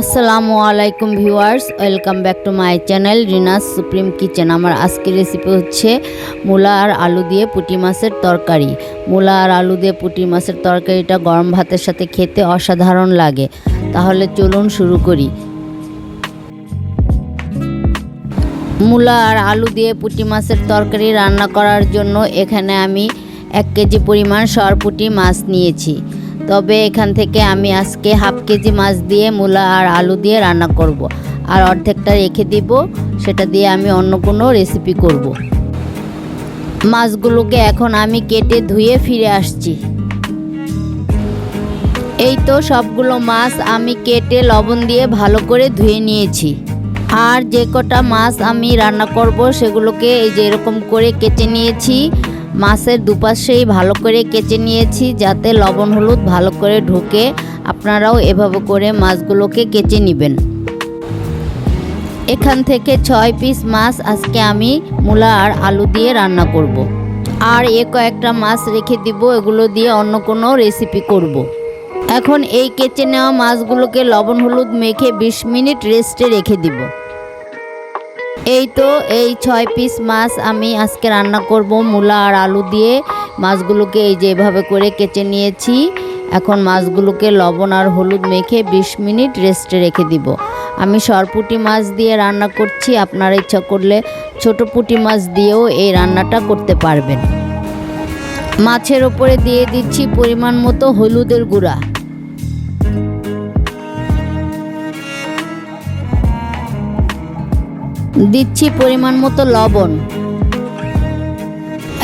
আসসালামু আলাইকুম viewers, welcome back to my channel Rina's supreme kitchen. আমার আজকের রেসিপি হচ্ছে মূলা আর আলু দিয়ে পুঁটি মাছের তরকারি। মূলা আর আলু দিয়ে পুঁটি মাছের তরকারিটা গরম ভাতের সাথে খেতে অসাধারণ লাগে। তাহলে চলুন শুরু করি। মূলা আর আলু দিয়ে পুঁটি মাছের তরকারি রান্না করার জন্য এখানে আমি এক কেজি পরিমাণ সরপুঁটি মাছ নিয়েছি। তবে এখান থেকে আমি আজকে হাফ কেজি মাছ দিয়ে মূলা আর আলু দিয়ে রান্না করব। আর অর্ধেকটা রেখে দিব, সেটা দিয়ে আমি অন্য কোনো রেসিপি করব। মাছগুলোকে এখন আমি কেটে ধুয়ে ফিরে আসছি এই তো সবগুলো মাছ আমি কেটে লবণ দিয়ে ভালো করে ধুয়ে নিয়েছি আর যে কটা মাছ আমি রান্না করব, সেগুলোকে এই যে এরকম করে কেটে নিয়েছি মাছের দুপাশেই ভালো করে কেচে নিয়েছি যাতে লবণ হলুদ ভালো করে ঢুকে আপনারাও এভাবে করে মাছগুলোকে কেচে নেবেন এখান থেকে ছয় পিস মাছ আজকে আমি মূলা আর আলু দিয়ে রান্না করব। আর এ কয়েকটা মাছ রেখে দিব, এগুলো দিয়ে অন্য কোনো রেসিপি করব। এখন এই কেচে নেওয়া মাছগুলোকে লবণ হলুদ মেখে বিশ মিনিট রেস্টে রেখে দিব এই তো এই ছয় পিস মাছ আমি আজকে রান্না করব মূলা আর আলু দিয়ে। মাছগুলোকে এই যে এভাবে করে কেচে নিয়েছি। এখন মাছগুলোকে লবণ আর হলুদ মেখে ২০ মিনিট রেস্টে রেখে দিব। আমি সরপুটি মাছ দিয়ে রান্না করছি, আপনারা ইচ্ছা করলে ছোট পুঁটি মাছ দিয়েও এই রান্নাটা করতে পারবেন। মাছের ওপরে দিয়ে দিচ্ছি পরিমাণ মতো হলুদের গুঁড়া। দিচ্ছি পরিমাণ মতো লবণ।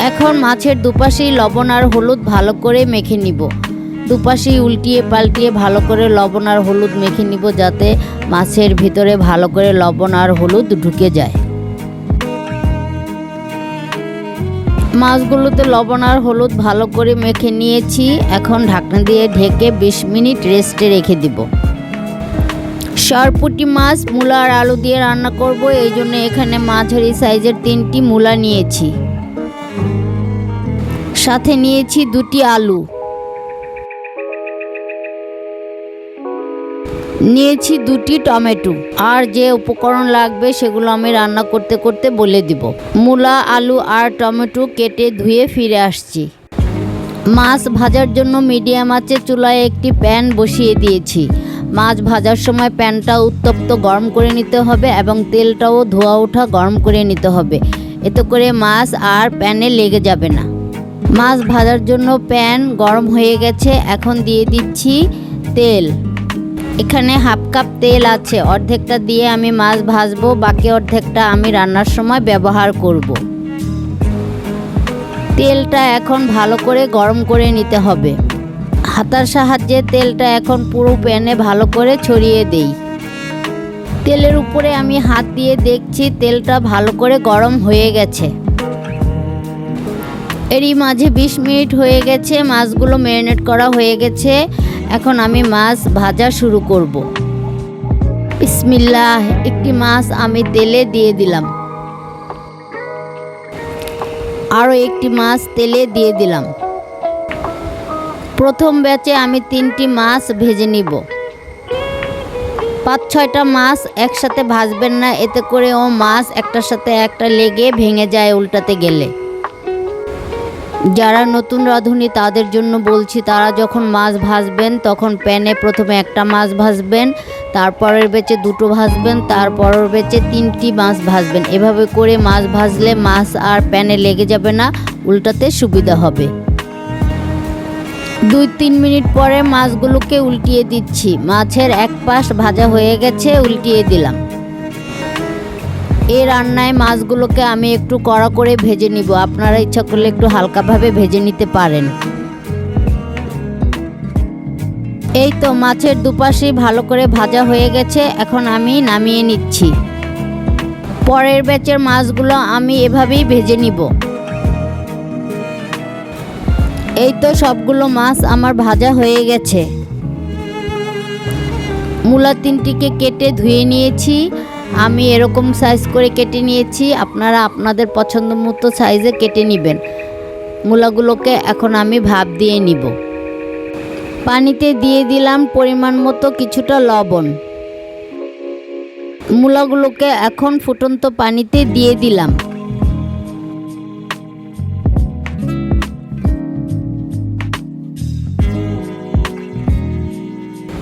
এখন মাছের দুপাশেই লবণ আর হলুদ ভালো করে মেখে নিব। দুপাশেই উল্টিয়ে পাল্টিয়ে ভালো করে লবণ আর হলুদ মেখে নিব যাতে মাছের ভিতরে ভালো করে লবণ আর হলুদ ঢুকে যায়। মাছগুলোতে লবণ আর হলুদ ভালো করে মেখে নিয়েছি। এখন ঢাকনা দিয়ে ঢেকে বিশ মিনিট রেস্টে রেখে দিব। সরপুটি মাছ, মূলা আর আলু দিয়ে রান্না করব। এই জন্য এখানে মাঝারি সাইজের তিনটি মূলা নিয়েছি। সাথে নিয়েছি দুটি আলু। নিয়েছি দুটি টমেটো। আর যে উপকরণ লাগবে সেগুলো আমি রান্না করতে করতে বলে দিব। মূলা, আলু আর টমেটো কেটে ধুয়ে ফিরে আসছি। মাছ ভাজার জন্য মিডিয়াম আঁচে চুলায় একটি প্যান বসিয়ে দিয়েছি। মাছ ভাজার সময় প্যানটা উত্তপ্ত গরম করে নিতে হবে এবং তেলটাও ধোয়া ওঠা গরম করে নিতে হবে। এতে করে মাছ আর প্যানে লেগে যাবে না। মাছ ভাজার জন্য প্যান গরম হয়ে গেছে, এখন দিয়ে দিচ্ছি তেল। এখানে হাফ কাপ তেল আছে, অর্ধেকটা দিয়ে আমি মাছ ভাজবো, বাকি অর্ধেকটা আমি রান্নার সময় ব্যবহার করব। তেলটা এখন ভালো করে গরম করে নিতে হবে। হাতার সাহায্যে তেলটা এখন পুরো প্যানে ভালো করে ছড়িয়ে দেই। তেলের উপরে আমি হাত দিয়ে দেখছি তেলটা ভালো করে গরম হয়ে গেছে। এরই মাঝে বিশ মিনিট হয়ে গেছে, মাছগুলো ম্যারিনেট করা হয়ে গেছে। এখন আমি মাছ ভাজা শুরু করব। বিসমিল্লাহ, একটি মাছ আমি তেলে দিয়ে দিলাম। আরও একটি মাছ তেলে দিয়ে দিলাম। প্রথম ব্যাচে আমি তিনটি মাছ ভেজে নিব। পাঁচ, ছয়টা মাছ একসাথে ভাজবেন না, এতে করে ও মাছ একটার সাথে একটা লেগে ভেঙে যায় উল্টাতে গেলে। যারা নতুন রাঁধুনি, তাদের জন্য বলছি, তারা যখন মাছ ভাজবেন, তখন প্যানে প্রথমে একটা মাছ ভাজবেন, তারপরের বেচে দুটো ভাজবেন, তারপরের বেচে তিনটি মাছ ভাজবেন। এভাবে করে মাছ ভাজলে মাছ আর প্যানে লেগে যাবে না, উল্টাতে সুবিধা হবে। দুই তিন মিনিট পরে মাছগুলোকে উল্টিয়ে দিচ্ছি। মাছের এক পাশ ভাজা হয়ে গেছে, উল্টিয়ে দিলাম। এই রান্নায় মাছগুলোকে আমি একটু কড়া করে ভেজে নিব। আপনারা ইচ্ছা করলে একটু হালকাভাবে ভেজে নিতে পারেন। এই তো মাছের দুপাশেই ভালো করে ভাজা হয়ে গেছে। এখন আমি নামিয়ে নিচ্ছি। পরের ব্যাচের মাছগুলো আমি এভাবেই ভেজে নিব। এই তো সবগুলো মাছ আমার ভাজা হয়ে গেছে। মূলা তিনটিকে কেটে ধুয়ে নিয়েছি। আমি এরকম সাইজ করে কেটে নিয়েছি, আপনারা আপনাদের পছন্দ মতো সাইজে কেটে নেবেন। মূলাগুলোকে এখন আমি ভাপ দিয়ে নিব। পানিতে দিয়ে দিলাম পরিমাণ মতো কিছুটা লবণ। মূলাগুলোকে এখন ফুটন্ত পানিতে দিয়ে দিলাম।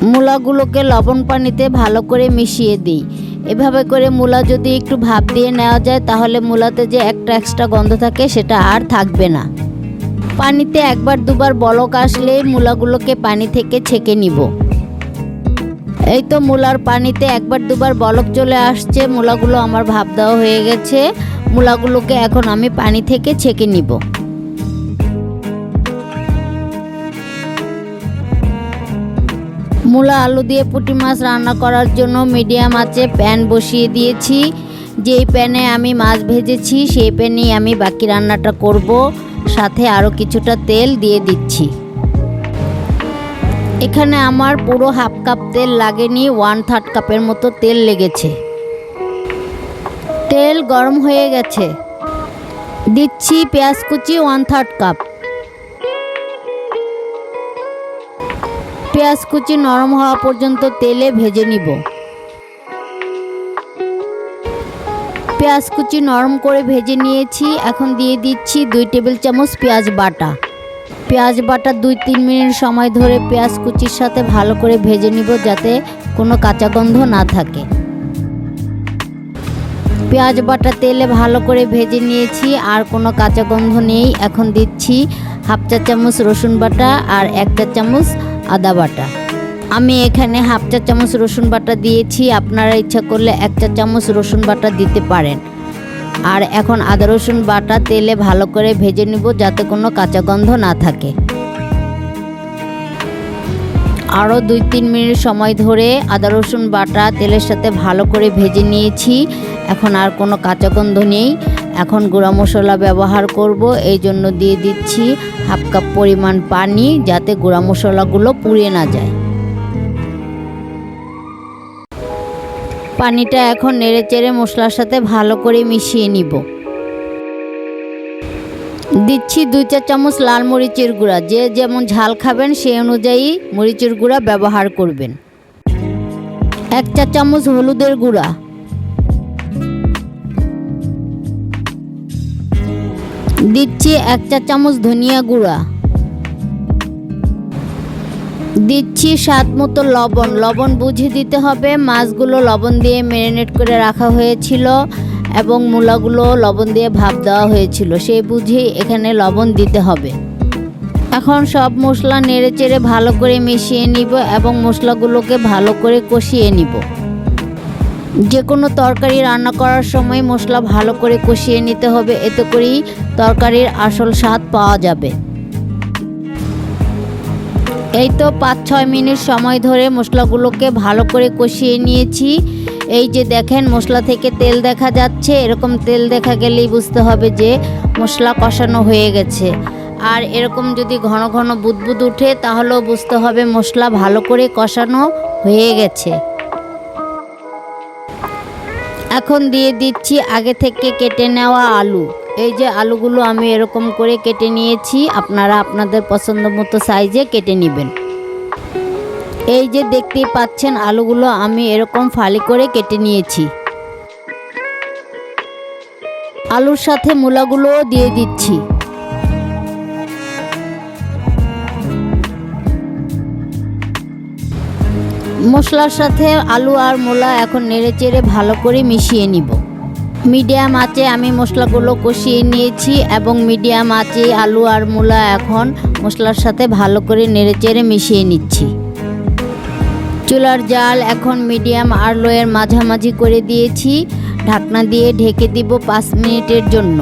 মূলাগুলোকে লবণ পানিতে ভালো করে মিশিয়ে দিই। এভাবে করে মূলা যদি একটু ভাপ দিয়ে নেওয়া যায়, তাহলে মূলাতে যে একটা এক্সট্রা গন্ধ থাকে, সেটা আর থাকবে না। পানিতে একবার দুবার বলক আসলে মূলাগুলোকে পানি থেকে ছেঁকে নিব। এই তো মূলার পানিতে একবার দুবার বলক চলে আসছে, মূলাগুলো আমার ভাপ দেওয়া হয়ে গেছে। মূলাগুলোকে এখন আমি পানি থেকে ছেঁকে নিব। মূলা আলু দিয়ে পুঁটি মাছ রান্না করার জন্য মিডিয়াম আঁচে প্যান বসিয়ে দিয়েছি। যেই প্যানে আমি মাছ ভেজেছি, সেই প্যানেই আমি বাকি রান্নাটা করব। সাথে আরও কিছুটা তেল দিয়ে দিচ্ছি। এখানে আমার পুরো হাফ কাপ তেল লাগেনি, ওয়ান থার্ড কাপের মতো তেল লেগেছে। তেল গরম হয়ে গেছে। দিচ্ছি পেঁয়াজ কুচি, ওয়ান থার্ড কাপ। পেঁয়াজ কুচি নরম হওয়া পর্যন্ত তেলে ভেজে নিব। পেঁয়াজ কুচি নরম করে ভেজে নিয়েছি। এখন দিয়ে দিচ্ছি দুই টেবিল চামচ পেঁয়াজ বাটা। পেঁয়াজ বাটা দুই তিন মিনিট সময় ধরে পেঁয়াজ কুচির সাথে ভালো করে ভেজে নিব যাতে কোনো কাঁচা গন্ধ না থাকে। পেঁয়াজ বাটা তেলে ভালো করে ভেজে নিয়েছি, আর কোনো কাঁচা গন্ধ নেই। এখন দিচ্ছি হাফ চা চামচ রসুন বাটা আর এক চা চামচ আদা বাটা। আমি এখানে হাফ চা চামচ রসুন বাটা দিয়েছি। আপনারা ইচ্ছা করলে এক চা চামচ রসুন বাটা দিতে পারেন। আর এখন আদা রসুন বাটা তেলে ভালো করে ভেজে নিব যাতে কোনো কাঁচা গন্ধ না থাকে। আরও দুই তিন মিনিট সময় ধরে আদা রসুন বাটা তেলের সাথে ভালো করে ভেজে নিয়েছি। এখন আর কোনো কাঁচা গন্ধ নেই। এখন গুঁড়া মশলা ব্যবহার করব, এই জন্য দিয়ে দিচ্ছি হাফ কাপ পরিমাণ পানি যাতে গুঁড়া মশলাগুলো পুড়ে না যায়। পানিটা এখন নেড়ে চেড়ে মশলার সাথে ভালো করে মিশিয়ে নিব। দিচ্ছি দুই চার চামচ লাল মরিচের গুঁড়া, যে যেমন ঝাল খাবেন সেই অনুযায়ী মরিচের গুঁড়া ব্যবহার করবেন। এক চার চামচ হলুদের গুঁড়া দিচ্ছি এক চা চামচ ধনিয়া গুঁড়া। দিচ্ছি স্বাদ মতো লবণ। লবণ বুঝে দিতে হবে মাছগুলো লবণ দিয়ে ম্যারিনেট করে রাখা হয়েছিল এবং মূলাগুলো লবণ দিয়ে ভাপ দেওয়া হয়েছিল। সেই বুঝেই এখানে লবণ দিতে হবে। এখন সব মশলা নেড়ে চেড়ে ভালো করে মিশিয়ে নিব এবং মশলাগুলোকে ভালো করে কষিয়ে নিব। যে কোনো তরকারি রান্না করার সময় মশলা ভালো করে কষিয়ে নিতে হবে। এতে করেই তরকারির আসল স্বাদ পাওয়া যাবে। এই তো পাঁচ, ছয় মিনিট সময় ধরে মশলাগুলোকে ভালো করে কষিয়ে নিয়েছি। এই যে দেখেন মশলা থেকে তেল দেখা যাচ্ছে, এরকম তেল দেখা গেলেই বুঝতে হবে যে মশলা কষানো হয়ে গেছে। আর এরকম যদি ঘন ঘন বুদবুদ উঠে, তাহলেও বুঝতে হবে মশলা ভালো করে কষানো হয়ে গেছে। এখন দিয়ে দিচ্ছি আগে থেকে কেটে নেওয়া আলু। এই যে আলুগুলো আমি এরকম করে কেটে নিয়েছি, আপনারা আপনাদের পছন্দ মতো সাইজে কেটে নেবেন। এই যে দেখতেই পাচ্ছেন, আলুগুলো আমি এরকম ফালি করে কেটে নিয়েছি। আলুর সাথে মূলাগুলোও দিয়ে দিচ্ছি। মশলার সাথে আলু আর মূলা এখন নেড়ে চেড়ে ভালো করে মিশিয়ে নিব। মিডিয়াম আঁচে আমি মশলাগুলো কষিয়ে নিয়েছি এবং মিডিয়াম আঁচে আলু আর মূলা এখন মশলার সাথে ভালো করে নেড়ে চেড়ে মিশিয়ে নিচ্ছি। চুলার জাল এখন মিডিয়াম আর লোয়ের মাঝামাঝি করে দিয়েছি। ঢাকনা দিয়ে ঢেকে দিব পাঁচ মিনিটের জন্য।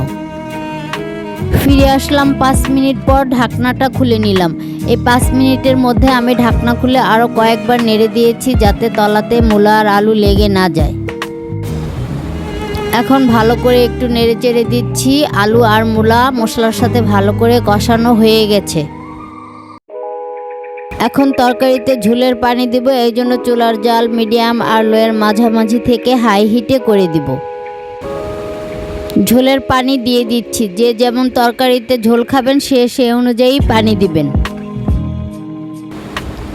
ফিরে আসলাম পাঁচ মিনিট পর ঢাকনাটা খুলে নিলাম। এই পাঁচ মিনিটের মধ্যে আমি ঢাকনা খুলে আরও কয়েকবার নেড়ে দিয়েছি যাতে তলাতে মূলা আর আলু লেগে না যায়। এখন ভালো করে একটু নেড়ে চেড়ে দিচ্ছি, আলু আর মূলা মশলার সাথে ভালো করে কষানো হয়ে গেছে। এখন তরকারিতে ঝোলের পানি দিব, এই জন্য চুলার জাল মিডিয়াম আর লোয়ের মাঝামাঝি থেকে হাই হিটে করে দিব। ঝোলের পানি দিয়ে দিচ্ছি, যে যেমন তরকারিতে ঝোল খাবেন সে সে অনুযায়ী পানি দিবেন।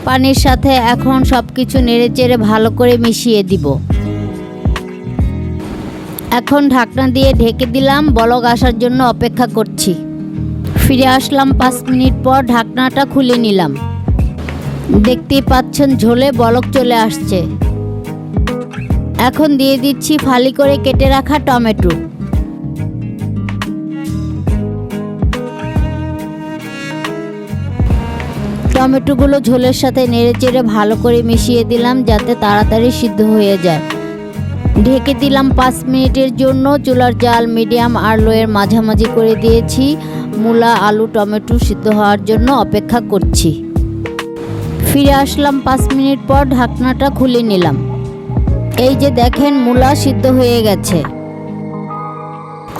পানির সাথে এখন সব কিছু নেড়ে চেড়ে ভালো করে মিশিয়ে দিব। এখন ঢাকনা দিয়ে ঢেকে দিলাম, বলক আসার জন্য অপেক্ষা করছি। ফিরে আসলাম পাঁচ মিনিট পর ঢাকনাটা খুলে নিলাম। দেখতেই পাচ্ছেন ঝোলে বলক চলে আসছে। এখন দিয়ে দিচ্ছি ফালি করে কেটে রাখা টমেটো। টমেটোগুলো ঝোলের সাথে নেড়েচেড়ে ভালো করে মিশিয়ে দিলাম যাতে তাড়াতাড়ি সিদ্ধ হয়ে যায়। ঢেকে দিলাম পাঁচ মিনিটের জন্য চুলার জাল মিডিয়াম আর লোয়ের মাঝামাঝি করে দিয়েছি। মূলা, আলু, টমেটো সিদ্ধ হওয়ার জন্য অপেক্ষা করছি। ফিরে আসলাম পাঁচ মিনিট পর ঢাকনাটা খুলে নিলাম। এই যে দেখেন মূলা সিদ্ধ হয়ে গেছে।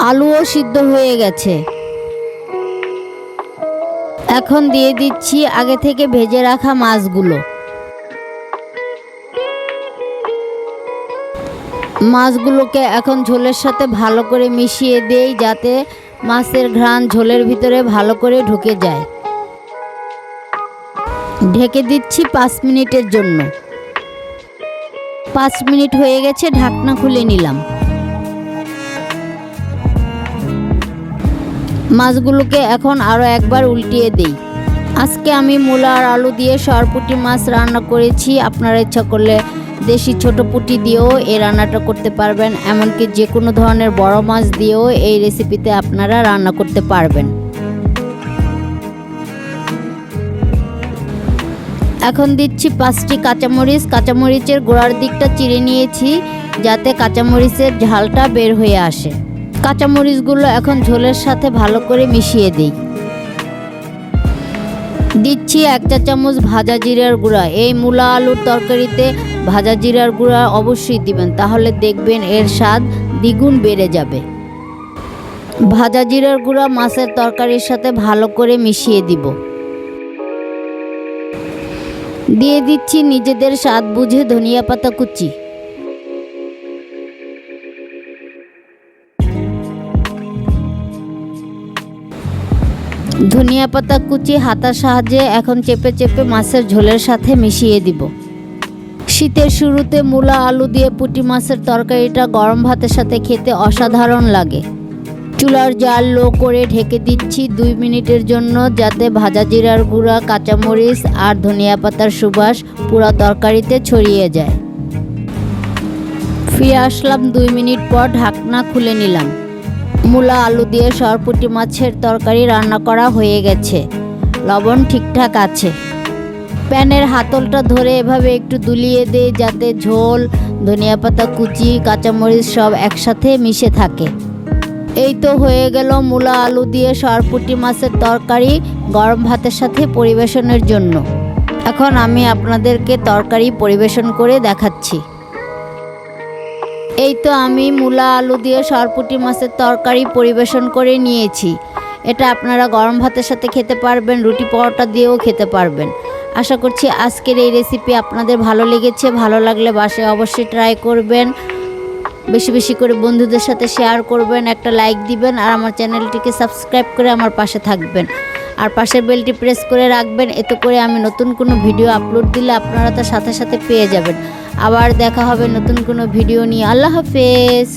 আলুও সিদ্ধ হয়ে গেছে। এখন দিয়ে দিচ্ছি আগে থেকে ভেজে রাখা মাছগুলো। মাছগুলোকে এখন ঝোলের সাথে ভালো করে মিশিয়ে দেই যাতে মাছের ঘ্রাণ ঝোলের ভিতরে ভালো করে ঢুকে যায়। ঢেকে দিচ্ছি পাঁচ মিনিটের জন্য। পাঁচ মিনিট হয়ে গেছে, ঢাকনা খুলে নিলাম। মাছগুলোকে এখন আরও একবার উল্টিয়ে দেই। আজকে আমি মূলা আর আলু দিয়ে সরপুটি মাছ রান্না করেছি। আপনারা ইচ্ছা করলে দেশি ছোট পুঁটি দিয়েও এই রান্নাটা করতে পারবেন। এমনকি যে কোনো ধরনের বড় মাছ দিয়েও এই রেসিপিতে আপনারা রান্না করতে পারবেন। এখন দিচ্ছি পাঁচটি কাঁচামরিচ। কাঁচামরিচের গোড়ার দিকটা চিড়ে নিয়েছি, যাতে কাঁচামরিচের ঝালটা বের হয়ে আসে। কাঁচামরিচগুলো এখন ঝোলের সাথে ভালো করে মিশিয়ে দিই। দিচ্ছি এক চা চামচ ভাজা জিরার গুঁড়া। এই মূলা আলুর তরকারিতে ভাজা জিরার গুঁড়া অবশ্যই দিবেন, তাহলে দেখবেন এর স্বাদ দ্বিগুণ বেড়ে যাবে। ভাজা জিরার গুঁড়া মাছের তরকারির সাথে ভালো করে মিশিয়ে দিব। দিয়ে দিচ্ছি নিজেদের স্বাদ বুঝে ধনিয়া পাতা কুচি। ধনিয়া পাতা কুচি হাতার সাহায্যে এখন চেপে চেপে মাছের ঝোলের সাথে মিশিয়ে দিব। শীতের শুরুতে মূলা, আলু দিয়ে পুঁটি মাছের তরকারিটা গরম ভাতের সাথে খেতে অসাধারণ লাগে। চুলার জাল লো করে ঢেকে দিচ্ছি দুই মিনিটের জন্য যাতে ভাজা জিরার গুঁড়া, কাঁচামরিচ আর ধনিয়া পাতার সুবাস পুরো তরকারিতে ছড়িয়ে যায়। ফিরে আসলাম দুই মিনিট পর ঢাকনা খুলে নিলাম। মূলা, আলু দিয়ে সরপুটি মাছের তরকারি রান্না করা হয়ে গেছে। লবণ ঠিকঠাক আছে। প্যানের হাতলটা ধরে এভাবে একটু দুলিয়ে দেই যাতে ঝোল, ধনিয়া পাতা, কুচি, কাঁচামরিচ সব একসাথে মিশে থাকে। এই তো হয়ে গেল মূলা, আলু দিয়ে সরপুটি মাছের তরকারি গরম ভাতের সাথে পরিবেশনের জন্য। এখন আমি আপনাদেরকে তরকারি পরিবেশন করে দেখাচ্ছি। এই তো আমি মূলা আলু দিয়ে সরপুটি মাছের তরকারি পরিবেশন করে নিয়েছি। এটা আপনারা গরম ভাতের সাথে খেতে পারবেন, রুটি পরোটা দিয়েও খেতে পারবেন। আশা করছি আজকের এই রেসিপি আপনাদের ভালো লেগেছে, ভালো লাগলে বাসায় অবশ্যই ট্রাই করবেন। বেশি বেশি করে বন্ধুদের সাথে শেয়ার করবেন, একটা লাইক দিবেন আর আমার চ্যানেলটিকে সাবস্ক্রাইব করে আমার পাশে থাকবেন। আর পাশের বেলটি প্রেস করে রাখবেন, এতে করে আমি নতুন কোনো ভিডিও আপলোড দিলে আপনারা তার সাথে সাথে পেয়ে যাবেন। আবার দেখা হবে নতুন কোনো ভিডিও নিয়ে। আল্লাহ হাফেজ।